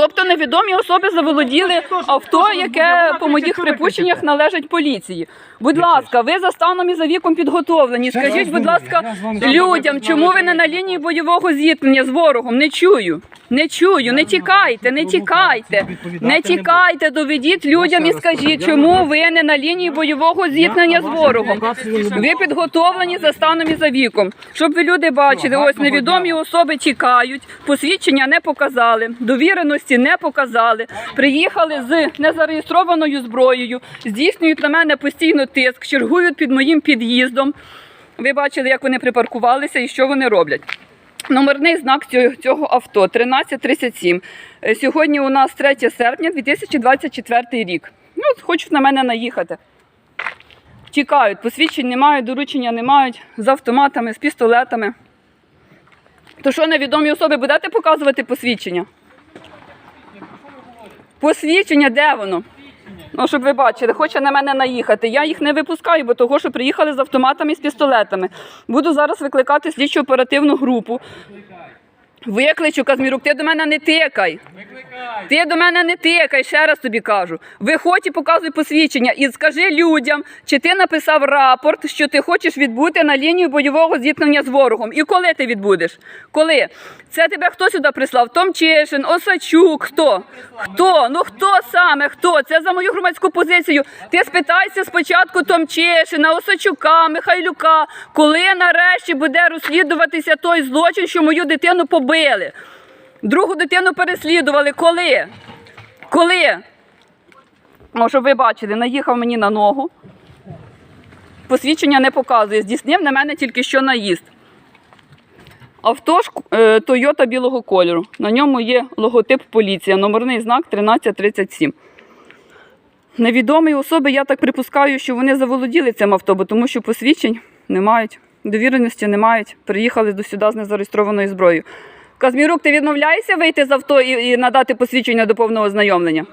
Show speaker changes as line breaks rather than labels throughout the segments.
Тобто невідомі особи заволоділи авто, яке по моїх припущеннях належить поліції. Будь ласка, ви за станом і за віком підготовлені. Скажіть, будь ласка, людям, чому ви не на лінії бойового зіткнення з ворогом? Не чую. Не чую, не тікайте, не тікайте, не тікайте, доведіть людям і скажіть, чому ви не на лінії бойового зіткнення з ворогом. Ви підготовлені за станом і за віком. Щоб ви люди бачили, ось невідомі особи тікають, посвідчення не показали, довіреності не показали. Приїхали з незареєстрованою зброєю, здійснюють на мене постійно тиск, чергують під моїм під'їздом. Ви бачили, як вони припаркувалися і що вони роблять. Номерний знак цього, авто 1337. Е, Сьогодні у нас 3 серпня 2024 рік. Ну, хочуть на мене наїхати. Тікають, посвідчень не мають, доручення не мають, з автоматами, з пістолетами. То що невідомі особи будете показувати посвідчення? Посвідчення, де воно? Ну, щоб ви бачили, хоче на мене наїхати. Я їх не випускаю, бо того, що приїхали з автоматами і з пістолетами. Буду зараз викликати слідчу оперативну групу. Викличу, Казмірук, ти до мене не тикай. Викликай. Ти до мене не тикай, ще раз тобі кажу. Виходь і показуй посвідчення і скажи людям, чи ти написав рапорт, що ти хочеш відбути на лінію бойового зіткнення з ворогом. І коли ти відбудеш? Коли? Це тебе хто сюди прислав? Томчишин, Осачук, хто? Хто? Ну хто саме? Хто? Це за мою громадську позицію. Ти спитайся спочатку Томчишина, Осачука, Михайлюка, коли нарешті буде розслідуватися той злочин, що мою дитину побили. Другу дитину переслідували. Коли? Коли? О, щоб ви бачили, наїхав мені на ногу. Посвідчення не показує. Здійснив на мене тільки що наїзд. Авто ж Toyota білого кольору. На ньому є логотип поліція, номерний знак 1337. Невідомі особи, я так припускаю, що вони заволоділи цим авто, тому що посвідчень не мають, довіреності не мають. Приїхали до сюди з незареєстрованою зброєю. Казмірук, ти відмовляєшся вийти з авто і, і надати посвідчення до повного ознайомлення?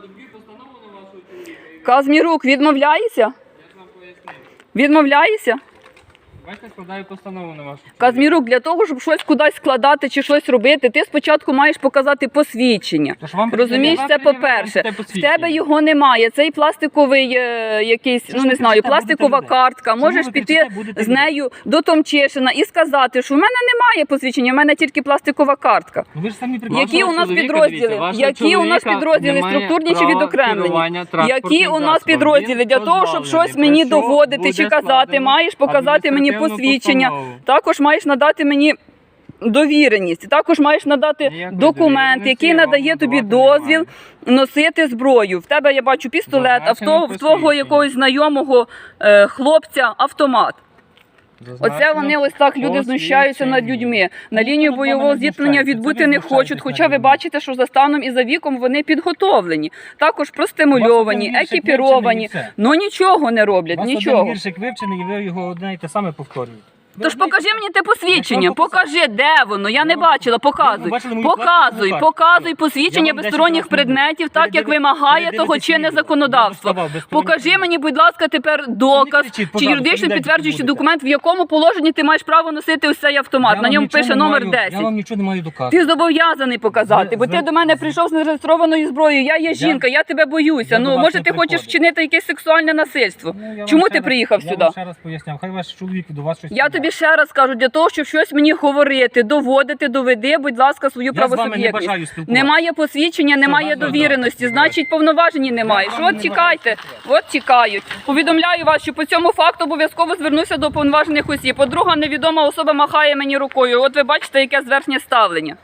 Казмірук, відмовляєшся? Відмовляєшся?
Бачите, складаю постанову на вашу.
Казмірук, для того, щоб щось кудись складати чи щось робити, ти спочатку маєш показати посвідчення.
Тож вам
Розумієш, це по-перше. В тебе його немає. Цей пластиковий е, якийсь,
Що
ну не
ви
знаю,
кричите,
пластикова
будете
картка.
Чому
Можеш
ви
піти
будете
з
людей?
нею до Томчишина і сказати, що в мене немає посвідчення, в мене тільки пластикова картка.
Ну, ви ж самі
Які у нас підрозділи? Які у нас підрозділи структурні чи відокремлені? Які у нас підрозділи для того, щоб щось мені доводити чи казати, маєш показати мені посвідчення. Також маєш надати мені. Довіреність, також маєш надати
Ніякої
документ,
довіреності
який
я вам
надає тобі
надавати не
дозвіл носити зброю. В тебе я бачу пістолет, а в,
Зазначено
того, в твого
посвідчення.
якогось знайомого е, хлопця автомат. Оце вони ось так люди знущаються над людьми. На лінію бойового зіткнення відбути не хочуть. Хоча ви бачите, що за станом і за віком вони підготовлені, також простимульовані, екіпіровані. Ну нічого не роблять, нічого.
віршик вивчений, і ви його одне і те саме повторюєте. Ви
Тож покажи мені те посвідчення,
Я
покажи, де воно. Я не бачила, показуй.
Мою
Показуй, показуй посвідчення безсторонніх предметів, так як вимагає того чинне законодавство.
Я
Покажи мені, будь ласка, тепер доказ чи юридично підтверджуючий документ, в якому положенні ти маєш право носити ось цей автомат. На ньому пише номер 10.
Я вам нічого не маю доказувати.
Ти зобов'язаний показати, бо ти до мене прийшов з нереєстрованою зброєю. Я є жінка, я тебе боюся. Ну може ти хочеш вчинити якесь сексуальне насильство.
Ну, я
Чому ти приїхав сюди?
вам ще раз поясняв. Хай ваш чоловік до вас щось
Я. тобі ще раз кажу, для того, щоб щось мені говорити, доводити, доведи, будь ласка, свою
Я з вами не
правосуб'єктність.
бажаю спілкуватися.
Немає посвідчення, немає
да,
довіреності,
добре.
значить повноважені немає. Що от тікайте, от тікають. Повідомляю вас, що по цьому факту обов'язково звернуся до повноважених осіб. По друга невідома особа махає мені рукою. От ви бачите, яке зверхнє ставлення.